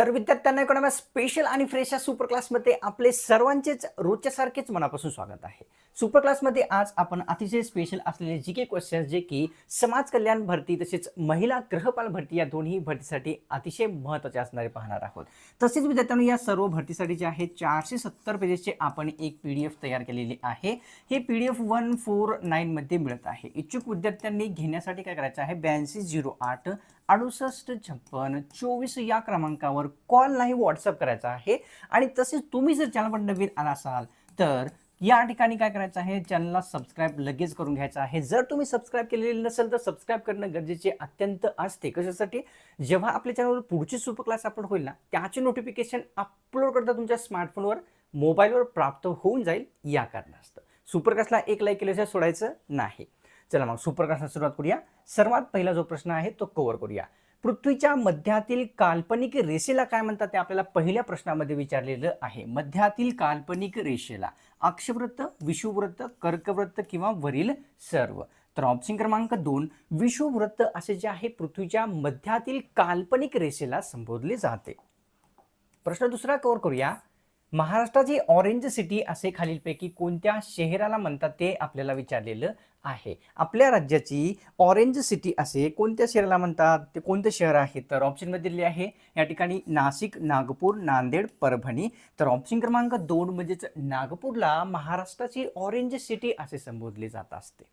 तर विद्यार्थ्यांना economy special आणि फ्रेश या सुपर क्लासमध्ये आपले सर्वांचेच रोजच्या सारखेच मनापासून स्वागत आहे. सुपर क्लासमध्ये आज आपण अतिशय स्पेशल असलेले जी के क्वेश्चन्स जे की समाज कल्याण भरती तसेच महिला ग्रहपाल भरती या दोन्ही भरतीसाठी अतिशय महत्त्वाचे असणारे पाहणार आहोत. तसेच विद्यार्थ्यांनी या सर्व भरतीसाठी जे आहे चारशे सत्तर पेजेसचे आपण एक पी डी एफ तयार केलेली आहे. हे P D F one four नाईनमध्ये मिळत आहे. इच्छुक विद्यार्थ्यांनी घेण्यासाठी काय करायचं आहे? ब्याऐंशी झिरो आठ अडुसष्ट छप्पन चोवीस या क्रमांकावर कॉल नाही व्हॉट्सअप करायचा आहे. आणि तसेच तुम्ही जर चॅनलवर नवीन आला असाल तर या ठिकाणी काय करायचं आहे? चॅनलला सबस्क्राईब लगेच करून घ्यायचं आहे. जर तुम्ही सबस्क्राईब केलेले नसेल तर सबस्क्राईब करणं गरजेचे अत्यंत असते. कशासाठी? जेव्हा आपल्या चॅनलवर पुढची सुपर क्लास अपलोड होईल ना त्याचे नोटिफिकेशन अपलोड करता तुमच्या स्मार्टफोनवर मोबाईलवर प्राप्त होऊन जाईल या कारणास्तव. सुपर क्लासला एक लाईक केल्याशिवाय सोडायचं नाही. चला मग सुपरकास्टला सुरुवात करूया. सर्वात पहिला जो प्रश्न आहे तो कव्हर करूया. पृथ्वीच्या मध्यातील काल्पनिक रेषेला काय म्हणतात ते आपल्याला पहिल्या प्रश्नामध्ये विचारलेलं आहे. मध्यातील काल्पनिक रेषेला अक्षवृत्त विषुवृत्त कर्कवृत्त किंवा वरील सर्व. तर ऑप्शन क्रमांक दोन विषुवृत्त असे जे आहे पृथ्वीच्या मध्यातील काल्पनिक रेषेला संबोधले जाते. प्रश्न दुसरा कव्हर करूया. महाराष्ट्राची ऑरेंज सिटी असे खालीलपैकी कोणत्या शहराला म्हणतात ते आपल्याला विचारलेलं आहे. आपल्या राज्याची ऑरेंज सिटी असे कोणत्या शहराला म्हणतात? ते कोणते शहर आहे? तर ऑप्शनमध्ये दिले आहे या ठिकाणी नाशिक नागपूर नांदेड परभणी. तर ऑप्शन क्रमांक दोन म्हणजेच नागपूरला महाराष्ट्राची ऑरेंज सिटी असे संबोधले जात असते.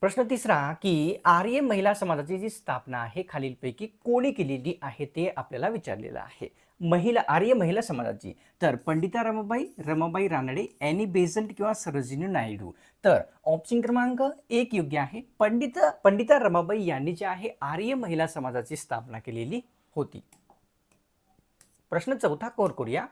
प्रश्न तिसरा की आर्य महिला समाजाची जी स्थापना आहे खालीलपैकी कोणी केलेली आहे ते आपल्याला विचारलेलं आहे. महिला आर्य महिला समाजाची. तर पंडिता रमाबाई रमाबाई रानडे एनी बेझंट किंवा सरोजिनी नायडू. तर ऑप्शन क्रमांक एक योग्य आहे. पंडित पंडिता रमाबाई यांनी जे आहे आर्य महिला समाजाची स्थापना केलेली होती. प्रश्न चौथा कोर करूया.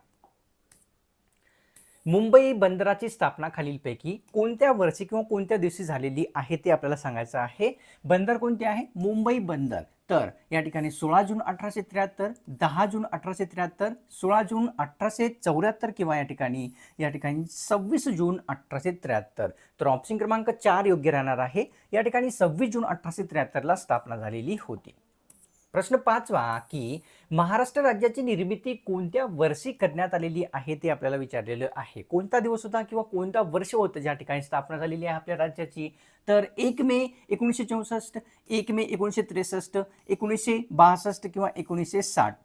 मुंबई बंदराची स्थापना खालीलपैकी कोणत्या वर्षी किंवा कोणत्या दिवशी झालेली आहे ते आपल्याला सांगायचं आहे. बंदर कोणते आहे? मुंबई बंदर. तर या ठिकाणी सोळा जून अठराशे त्र्याहत्तर दहा जून अठराशे त्र्याहत्तर सोळा जून अठराशे चौऱ्याहत्तर किंवा या ठिकाणी या ठिकाणी सव्वीस जून अठराशे त्र्याहत्तर. तर ऑप्शन क्रमांक चार योग्य राहणार आहे. या ठिकाणी सव्वीस जून अठराशे त्र्याहत्तरला स्थापना झालेली होती. प्रश्न पाचवा की महाराष्ट्र राज्याची निर्मिती कोणत्या वर्षी करण्यात आलेली आहे ते आपल्याला विचारलेलं आहे. कोणता दिवस होता किंवा कोणता वर्ष होतं ज्या ठिकाणी स्थापना झालेली आहे आपल्या राज्याची? तर एक मे एकोणीसशे चौसष्ट एक मे एकोणीसशे त्रेसष्ट एकोणीसशे बासष्ट किंवा एकोणीसशे साठ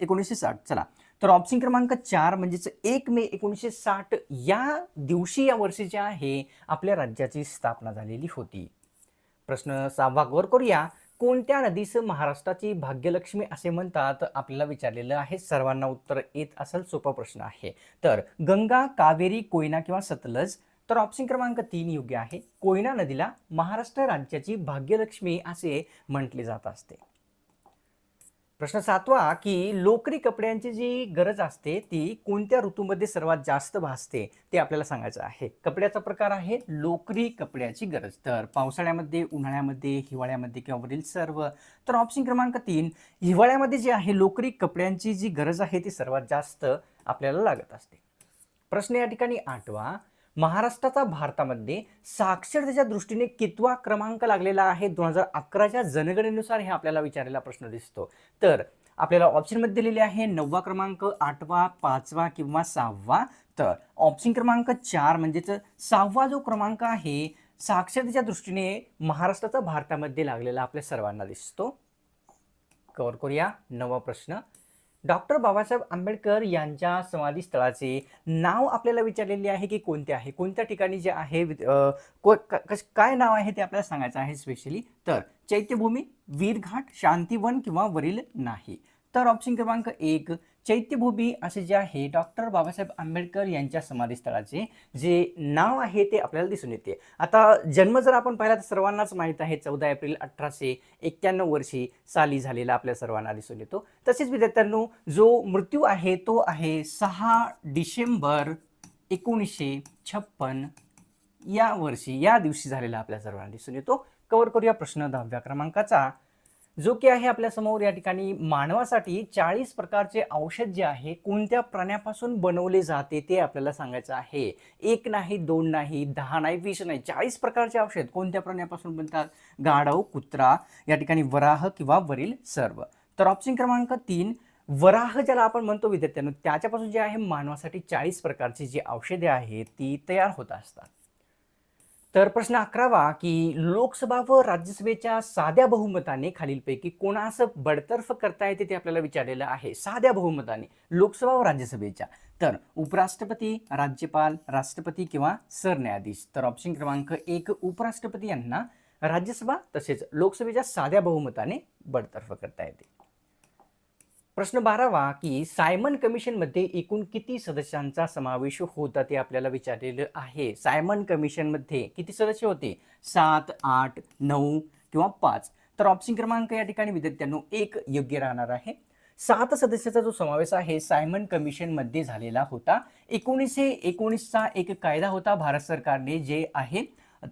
एकोणीसशे साठ. चला. तर ऑप्शन क्रमांक चार म्हणजेच एक मे एकोणीसशे साठ या दिवशी या वर्षी जे आहे आपल्या राज्याची स्थापना झालेली होती. प्रश्न सहावा गौर करूया. कोणत्या नदीचं महाराष्ट्राची भाग्यलक्ष्मी असे म्हणतात? आपल्याला विचारलेलं आहे. सर्वांना उत्तर येत असेल सोपा प्रश्न आहे. तर गंगा कावेरी कोयना किंवा सतलज तर ऑप्शन क्रमांक तीन योग्य आहे. कोयना नदीला महाराष्ट्र राज्याची भाग्यलक्ष्मी असे म्हटले जात असते. प्रश्न सातवा की लोकरी कपड्यांची जी गरज असते ती कोणत्या ऋतूमध्ये सर्वात जास्त भासते ते आपल्याला सांगायचं आहे. कपड्याचा प्रकार आहे लोकरी कपड्याची गरज. तर पावसाळ्यामध्ये उन्हाळ्यामध्ये हिवाळ्यामध्ये किंवा वरील सर्व तर ऑप्शन क्रमांक तीन हिवाळ्यामध्ये जे आहे लोकरी कपड्यांची जी गरज आहे ती सर्वात जास्त आपल्याला लागत असते. प्रश्न या ठिकाणी आठवा महाराष्ट्राचा भारतामध्ये साक्षरतेच्या दृष्टीने कितवा क्रमांक लागलेला आहे? दोन हजार अकराच्या जनगणनेनुसार हे आपल्याला विचारलेला प्रश्न दिसतो. तर आपल्याला ऑप्शनमध्ये दिलेले आहे नववा क्रमांक आठवा पाचवा किंवा सहावा. तर ऑप्शन क्रमांक चार म्हणजेच सहावा जो क्रमांक आहे साक्षरतेच्या दृष्टीने महाराष्ट्राचा भारतामध्ये लागलेला आपल्या सर्वांना दिसतो. कवर करूया. नवा प्रश्न. डॉक्टर बाबासाहेब आंबेडकर यांच्या समाधीस्थळाचे नाव आपल्याला विचारलेले आहे की कोणते आहे? कोणत्या ठिकाणी जे आहे? काय नाव आहे ते आपल्याला सांगायचं आहे स्पेशली तर चैत्यभूमी वीरघाट शांतीवन किंवा वरील नाही. तर ऑप्शन क्रमांक एक चैत्यभूमी असे जे आहे डॉक्टर बाबासाहेब आंबेडकर यांच्या समाधीस्थळाचे जे नाव आहे ते आपल्याला दिसून येते. आता जन्म जर आपण पाहिला तर सर्वांनाच माहीत आहे चौदा एप्रिल अठराशे एक्क्याण्णव वर्षी साली झालेला आपल्या सर्वांना दिसून येतो. तसेच विद्यार्थ्यांनो जो मृत्यू आहे तो आहे सहा डिसेंबर एकोणीसशे छप्पन या वर्षी या दिवशी झालेला आपल्या सर्वांना दिसून येतो. कवर करूया प्रश्न दहाव्या क्रमांकाचा. जो की आहे आपल्यासमोर या ठिकाणी मानवासाठी चाळीस प्रकारचे औषध जे आहे कोणत्या प्राण्यापासून बनवले जाते ते आपल्याला सांगायचं आहे. एक नाही दोन नाही दहा नाही वीस नाही चाळीस प्रकारचे औषध कोणत्या प्राण्यापासून बनतात? गाढव कुत्रा या ठिकाणी वराह किंवा वरील सर्व. तर ऑप्शन क्रमांक तीन वराह ज्याला आपण म्हणतो विद्यार्थ्यांनो त्याच्यापासून जे आहे मानवासाठी चाळीस प्रकारची जी औषधे आहेत ती तयार होत असतात. तर प्रश्न अकरावा की लोकसभा व राज्यसभेच्या साध्या बहुमताने खालीलपैकी कोणास बडतर्फ करता येते ते आपल्याला विचारलेलं आहे. साध्या बहुमताने लोकसभा व राज्यसभेच्या. तर उपराष्ट्रपती राज्यपाल राष्ट्रपती किंवा सरन्यायाधीश. तर ऑप्शन क्रमांक एक उपराष्ट्रपती यांना राज्यसभा तसेच लोकसभेच्या साध्या बहुमताने बडतर्फ करता येते. प्रश्न बारावा की सायमन कमिशनमध्ये एकूण किती सदस्यांचा समावेश होता ते आपल्याला विचारलेलं आहे. सायमन कमिशनमध्ये किती सदस्य होते? सात आठ नऊ किंवा पाच. तर ऑप्शन क्रमांक या ठिकाणी विद्यार्थ्यांनो एक योग्य राहणार आहे. सात सदस्याचा जो समावेश आहे सायमन कमिशनमध्ये झालेला होता. एकोणीसशे एकोणीसचा एक कायदा होता भारत सरकारने जे आहे.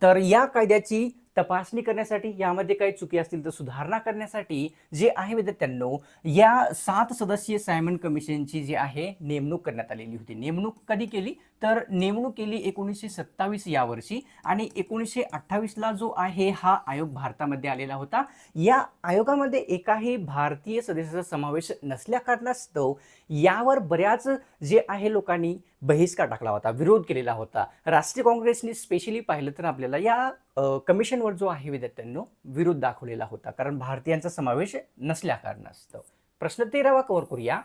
तर या कायद्याची तपासणी करण्यासाठी यामध्ये काही चुकी असतील तर सुधारणा करण्यासाठी जे आहे विद्यार्थ्यांनो या सात सदस्यीय सायमन कमिशनची जी आहे नेमणूक करण्यात आलेली होती. नेमणूक कधी केली? तर नेमणूक केली एकोणीसशे सत्तावीस यावर्षी आणि एकोणीसशे अठ्ठावीसला जो आहे हा आयोग भारतामध्ये आलेला होता. या आयोगामध्ये एकाही भारतीय सदस्याचा समावेश नसल्या कारणास्तव यावर बऱ्याच जे आहे लोकांनी बहिष्कार टाकला होता विरोध केलेला होता. राष्ट्रीय काँग्रेसने स्पेशली पाहिलं तर आपल्याला या कमिशनवर जो आहे विद्यार्थ्यांनो विरोध दाखवलेला होता. कारण भारतीयांचा समावेश नसल्या कारणास्तव. प्रश्न तेरावा कव्हर करूया.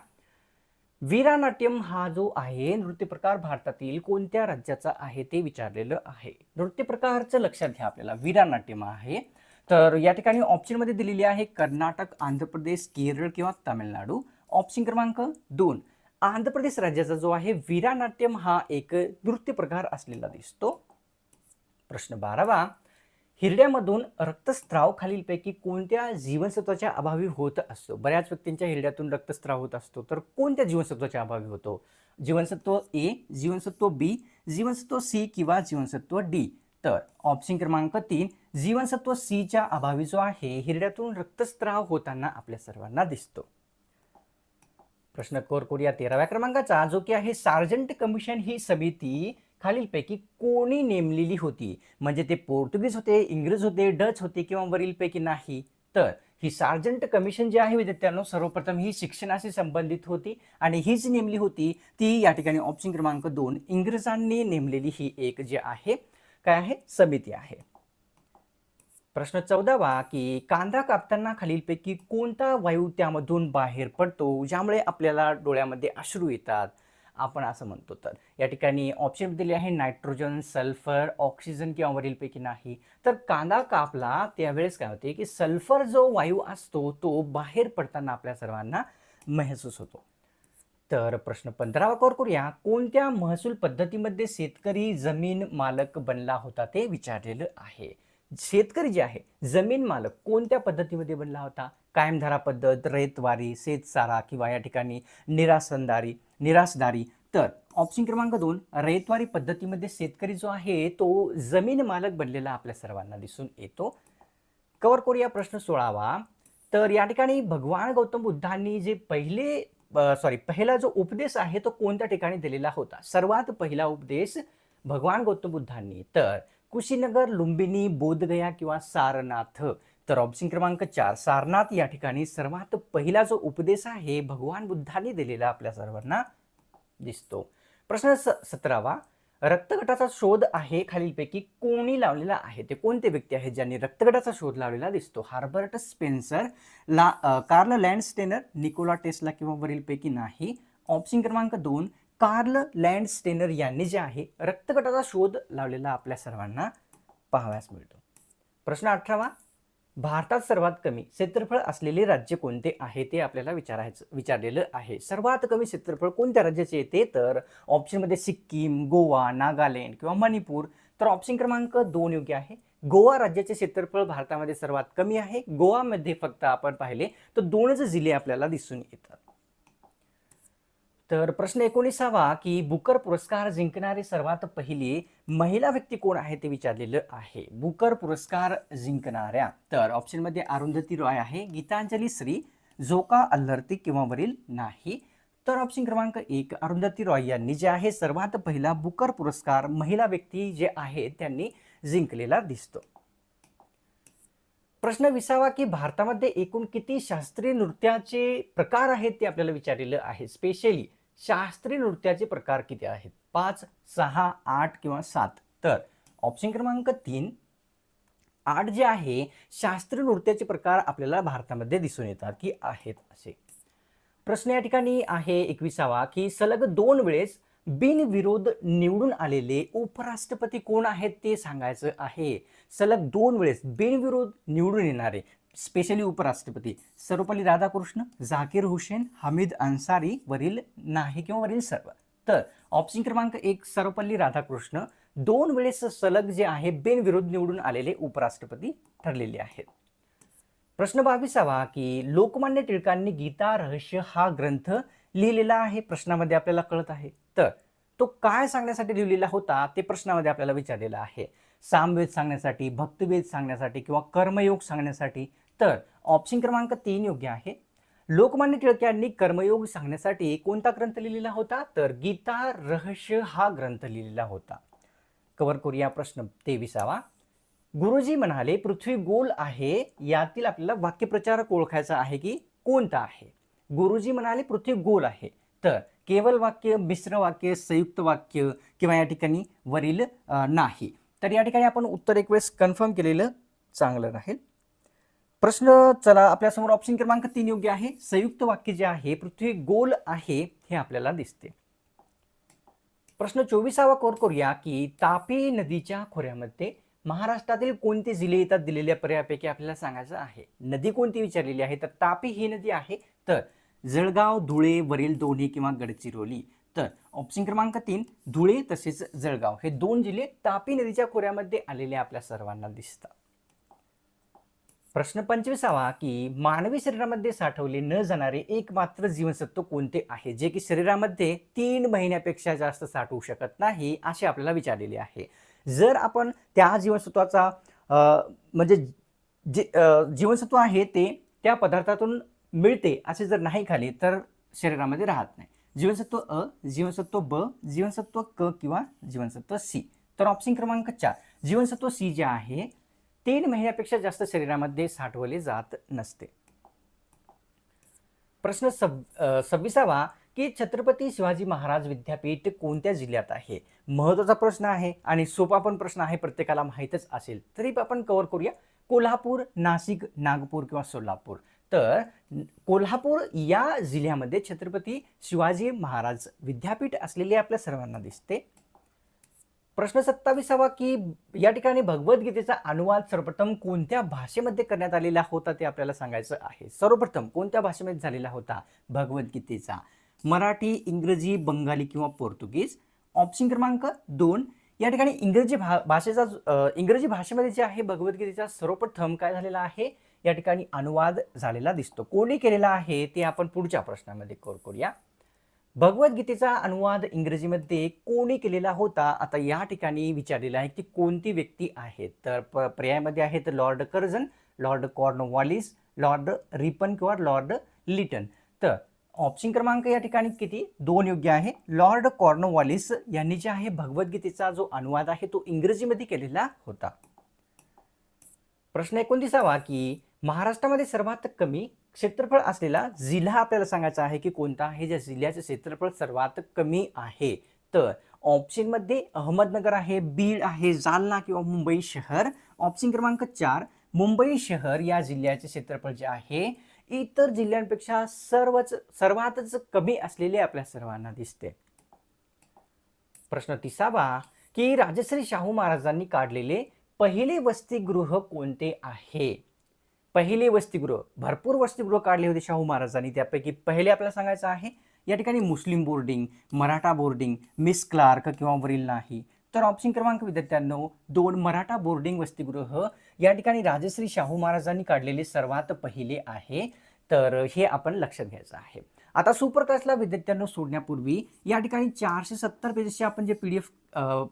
वीरानाट्यम हा जो आहे नृत्य प्रकार भारतातील कोणत्या राज्याचा आहे ते विचारलेलं आहे. नृत्य प्रकारचं लक्षात घ्या आपल्याला. वीरानाट्यम आहे. तर या ठिकाणी ऑप्शनमध्ये दिलेली आहे कर्नाटक आंध्र प्रदेश केरळ किंवा तामिळनाडू. ऑप्शन क्रमांक दोन. आंध्र प्रदेश राज्याचा जो आहे वीरानाट्यम हा एक नृत्य प्रकार असलेला दिसतो. प्रश्न बारावा. हिरड्यामधून रक्तस्राव खालीलपैकी कोणत्या जीवनसत्वाच्या अभावी होत असतो? बऱ्याच व्यक्तींच्या हिरड्यातून रक्तस्राव होत असतो. तर कोणत्या जीवनसत्वाच्या अभावी होतो? जीवनसत्व ए जीवनसत्व बी जीवनसत्व सी किंवा जीवनसत्व डी तर ऑप्शन क्रमांक तीन जीवनसत्व सीच्या अभावी जो आहे हिरड्यातून रक्तस्राव होताना आपल्या सर्वांना दिसतो. प्रश्न कोर या तेराव्या क्रमांकाचा जो की आहे सार्जंट कमिशन ही समिती खालीलपैकी कोणी नेमलेली होती? म्हणजे ते पोर्तुगीज होते इंग्रज होते डच होते किंवा वरीलपैकी नाही? तर ही सार्जंट कमिशन जी आहे विद्यार्थ्यांनो सर्वप्रथम ही शिक्षणाशी संबंधित होती आणि ही जी नेमली होती ती या ठिकाणी ऑप्शन क्रमांक दोन इंग्रजांनी नेमलेली ही एक जी आहे. काय आहे? समिती आहे. प्रश्न चौदावा की कांदा कापताना खालीलपैकी कोणता वायू त्यामधून बाहेर पडतो ज्यामुळे आपल्याला डोळ्यामध्ये अश्रू येतात? आपण असं म्हणतो. तर या ठिकाणी ऑप्शन दिले आहे नायट्रोजन सल्फर ऑक्सिजन किंवा वरीलपैकी नाही. तर कांदा कापला त्यावेळेस काय होते की सल्फर जो वायू असतो तो बाहेर पडताना आपल्या सर्वांना महसूस होतो. तर प्रश्न पंधरावा कॉर करूया. कोणत्या महसूल पद्धतीमध्ये शेतकरी जमीन मालक बनला होता ते विचारलेलं आहे. शेतकरी जे आहे जमीन मालक कोणत्या पद्धतीमध्ये बनला होता? कायमधारा पद्धत रेतवारी शेतसारा किंवा या ठिकाणी निरासनदारी निरासदारी. तर ऑप्शन क्रमांक दोन रेतवारी पद्धतीमध्ये शेतकरी जो आहे तो जमीन मालक बनलेला आपल्या सर्वांना दिसून येतो. कवर करूया प्रश्न सोळावा. तर या ठिकाणी भगवान गौतम बुद्धांनी जे पहिले सॉरी पहिला जो उपदेश आहे तो कोणत्या ठिकाणी दिलेला होता? सर्वात पहिला उपदेश भगवान गौतम बुद्धांनी. तर कुशीनगर लुंबिनी बोधगया किंवा सारनाथ. तर ऑप्शन क्रमांक चार सारनाथ या ठिकाणी सर्वात पहिला जो उपदेश आहे भगवान बुद्धांनी दिलेला आपल्या सर्वांना दिसतो. प्रश्न स सतरावा रक्तगटाचा शोध आहे खालीलपैकी कोणी लावलेला आहे? ते कोणते व्यक्ती आहेत ज्यांनी रक्तगटाचा शोध लावलेला दिसतो? हार्बर्ट स्पेन्सर ला कार्ल लँडस्टेनर निकोला टेस्ला किंवा वरीलपैकी नाही. ऑप्शन क्रमांक दोन कार्ल लँडस्टेनर यांनी जे आहे रक्तगटाचा शोध लावलेला आपल्या सर्वांना पाहावयास मिळतो. प्रश्न अठरावा भारतात सर्वात कमी क्षेत्रफळ असलेले राज्य कोणते आहे ते आपल्याला विचारायचं विचारलेलं आहे. सर्वात कमी क्षेत्रफळ कोणत्या राज्याचे येते? तर ऑप्शनमध्ये सिक्कीम गोवा नागालँड किंवा मणिपूर. तर ऑप्शन क्रमांक दोन योग्य आहे. गोवा राज्याचे क्षेत्रफळ भारतामध्ये सर्वात कमी आहे. गोवामध्ये फक्त आपण पाहिले तर दोनच जिल्हे आपल्याला दिसून येतात. तर प्रश्न एकोणीसावा की बुकर पुरस्कार जिंकणारी सर्वात पहिली महिला व्यक्ती कोण आहे ते विचारलेलं आहे. बुकर पुरस्कार जिंकणाऱ्या तर ऑप्शनमध्ये अरुंधती रॉय आहे गीतांजली श्री झोका अल्लर्ती किंवा वरील नाही. तर ऑप्शन क्रमांक एक अरुंधती रॉय यांनी जे आहे सर्वात पहिला बुकर पुरस्कार महिला व्यक्ती जे आहे त्यांनी जिंकलेला दिसतो. प्रश्न विसावा की भारतामध्ये एकूण किती शास्त्रीय नृत्याचे प्रकार आहेत ते आपल्याला विचारलेलं आहे. स्पेशली शास्त्रीय नृत्याचे प्रकार किती आहेत? पाच सहा आठ किंवा सात. तर ऑप्शन क्रमांक तीन आठ जे आहे शास्त्रीय नृत्याचे प्रकार आपल्याला भारतामध्ये दिसून येतात की आहेत असे. प्रश्न या ठिकाणी आहे एकविसावा की सलग दोन वेळेस बिनविरोध निवडून आलेले उपराष्ट्रपती कोण आहेत ते सांगायचं आहे. सलग दोन वेळेस बिनविरोध निवडून येणारे स्पेशली उपराष्ट्रपती सर्वपल्ली राधाकृष्ण झाकीर हुसेन हमीद अन्सारी वरील नाही किंवा वरील सर्व. तर ऑप्शन क्रमांक एक सर्वपल्ली राधाकृष्ण दोन वेळेस सलग जे आहे बिनविरोध निवडून आलेले उपराष्ट्रपती ठरलेले आहेत. प्रश्न बावीसावा की लोकमान्य टिळकांनी गीता रहस्य हा ग्रंथ लिहिलेला आहे? प्रश्नामध्ये आपल्याला कळत आहे. तर तो काय सांगण्यासाठी लिहिलेला होता ते प्रश्नामध्ये आपल्याला विचारलेला आहे. सामवेद सांगण्यासाठी भक्तवेद सांगण्यासाठी किंवा कर्मयोग सांगण्यासाठी. तर ऑप्शन क्रमांक तीन योग्य आहे. लोकमान्य टिळक यांनी कर्मयोग सांगण्यासाठी कोणता ग्रंथ लिहिलेला होता? तर गीता रहस्य हा ग्रंथ लिहिलेला होता. कव्हर करूया प्रश्न तेविसावा. गुरुजी म्हणाले पृथ्वी गोल आहे यातील आपल्याला वाक्यप्रचारक ओळखायचा आहे की कोणता आहे? गुरुजी म्हणाले पृथ्वी गोल आहे. तर केवल वाक्य मिश्र वाक्य संयुक्त वाक्य किंवा या ठिकाणी वरील नाही. तर या ठिकाणी आपण उत्तर एक वेळेस कन्फर्म केलेलं चांगलं राहील. प्रश्न चला आपल्यासमोर ऑप्शन क्रमांक तीन योग्य आहे. संयुक्त वाक्य जे आहे पृथ्वी गोल आहे हे आपल्याला दिसते. प्रश्न चोवीसावा कोर करूया की तापी नदीच्या खोऱ्यामध्ये महाराष्ट्रातील कोणते जिल्हे येतात दिलेल्या पर्यायापैकी आपल्याला सांगायचं आहे? नदी कोणती विचारलेली आहे? तर तापी ही नदी आहे. तर जळगाव धुळे वरील दोन्ही किंवा गडचिरोली. तर ऑप्शन क्रमांक तीन धुळे तसेच जळगाव. हे दोन जिल्हे तापी नदीच्या खोऱ्यामध्ये आलेले आपल्या सर्वांना दिसतात. प्रश्न पंचवीसावा की मानवी शरीरामध्ये साठवले न जाणारे एकमात्र जीवनसत्व कोणते आहे? जे की शरीरामध्ये तीन महिन्यापेक्षा जास्त साठवू शकत नाही असे आपल्याला विचारलेले आहे. जर आपण त्या जीवनसत्वाचा म्हणजे जे जीवनसत्व आहे ते त्या पदार्थातून मिळते असे जर नाही खाली तर शरीरामध्ये राहत नाही. जीवनसत्व अ जीवनसत्व ब जीवनसत्व क किंवा जीवनसत्व सी. तर ऑप्शन क्रमांक चार. जीवनसत्व सी जे आहे तीन महिन्यापेक्षा जास्त शरीरामध्ये साठवले जात नसते. प्रश्न सव सव्वीसावा की छत्रपती शिवाजी महाराज विद्यापीठ कोणत्या जिल्ह्यात आहे? महत्त्वाचा प्रश्न आहे आणि सोपा पण प्रश्न आहे प्रत्येकाला माहीतच असेल. तरी आपण कव्हर करूया. कोल्हापूर नाशिक नागपूर किंवा सोलापूर. तर कोल्हापूर या जिल्ह्यामध्ये छत्रपती शिवाजी महाराज विद्यापीठ असलेले आपल्या सर्वांना दिसते. प्रश्न सत्तावीसावा की या ठिकाणी भगवद्गीतेचा अनुवाद सर्वप्रथम कोणत्या भाषेमध्ये करण्यात आलेला होता ते आपल्याला सांगायचं आहे. सर्वप्रथम कोणत्या भाषेमध्ये झालेला होता भगवद्गीतेचा? मराठी इंग्रजी बंगाली किंवा पोर्तुगीज? ऑप्शन क्रमांक दोन. या ठिकाणी इंग्रजी भा भाषेचा इंग्रजी भाषेमध्ये जे आहे भगवद्गीतेचा सर्वप्रथम काय झालेला आहे? या ठिकाणी अनुवाद झालेला दिसतो. कोणी केलेला आहे ते आपण पुढच्या प्रश्नामध्ये कोर करूया. भगवद्गीतेचा अनुवाद इंग्रजीमध्ये कोणी केलेला होता? आता या ठिकाणी विचारलेला आहे की कोणती व्यक्ती आहे तर प पर्यायामध्ये आहेत lord Curzon lord Cornwallis lord Ripon किंवा लॉर्ड लिटन. तर ऑप्शन क्रमांक या ठिकाणी किती? दोन योग्य आहे. लॉर्ड कॉर्नवॉलिस यांनी जे आहे भगवद्गीतेचा जो अनुवाद आहे तो इंग्रजीमध्ये केलेला होता. प्रश्न एकोणतीसावा की महाराष्ट्रामध्ये सर्वात कमी क्षेत्रफळ असलेला जिल्हा आपल्याला सांगायचा आहे की कोणता? आहे ज्या जिल्ह्याचे क्षेत्रफळ सर्वात कमी आहे. तर ऑप्शनमध्ये अहमदनगर आहे बीड आहे जालना किंवा मुंबई शहर. ऑप्शन क्रमांक चार मुंबई शहर या जिल्ह्याचे क्षेत्रफळ जे आहे इतर जिल्ह्यांपेक्षा सर्वच सर्वातच कमी असलेले आपल्या सर्वांना दिसते. प्रश्न तिसावा की राजश्री शाहू महाराजांनी काढलेले पहिले वसतिगृह कोणते आहे? पहिले वसतिगृह भरपूर वसतिगृह काढले होते शाहू महाराजांनी. त्यापैकी पहिले आपल्याला सांगायचं आहे या ठिकाणी Muslim boarding Maratha boarding miss Clark किंवा वरील नाही. तर ऑप्शन क्रमांक विद्यार्थ्यांनो दोन मराठा बोर्डिंग वसतिगृह या ठिकाणी राजश्री शाहू महाराजांनी काढलेले सर्वात पहिले आहे. तर हे आपण लक्षात घ्यायचं आहे. आता सुपर क्लासला विद्यार्थ्यांना सोडण्यापूर्वी या ठिकाणी चारशे सत्तर पेजेसचे आपण जे पी डी एफ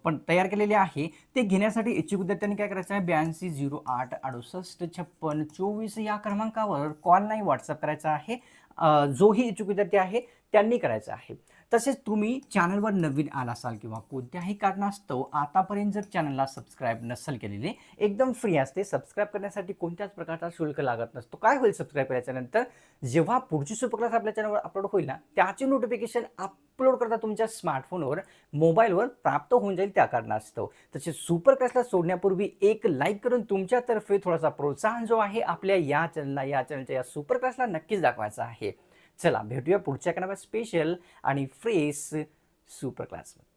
पण तयार केलेले आहे ते घेण्यासाठी इच्छुक विद्यार्थ्यांनी काय करायचं आहे? ब्याऐंशी झिरो आठ अडुसष्ट छप्पन चोवीस या क्रमांकावर कॉल नाही व्हॉट्सअप करायचा आहे. जोही इच्छुक विद्यार्थी आहे त्यांनी करायचं आहे. तसेच तुम्ही चॅनलवर नवीन आला असाल किंवा कोणत्याही कारणास्तव आतापर्यंत जर चॅनलला सबस्क्राईब नसेल केलेले एकदम फ्री असते सबस्क्राईब करण्यासाठी कोणत्याच प्रकारचा शुल्क लागत नसतो. काय होईल सबस्क्राईब केल्याच्यानंतर जेव्हा पुढची सुपरक्लास आपल्या चॅनलवर अपलोड होईल ना त्याची नोटिफिकेशन अपलोड करता तुमच्या स्मार्टफोनवर मोबाईलवर प्राप्त होऊन जाईल त्या कारणास्तव. तसे सुपर क्लासला सोडण्यापूर्वी एक लाईक करून तुमच्यातर्फे थोडासा प्रोत्साहन जो आहे आपल्या या चॅनलला या चॅनलच्या या सुपर क्लासला नक्कीच दाखवायचा आहे. चला भेटूया पुढच्या कानावर स्पेशल आणि फ्रेश सुपर क्लासमध्ये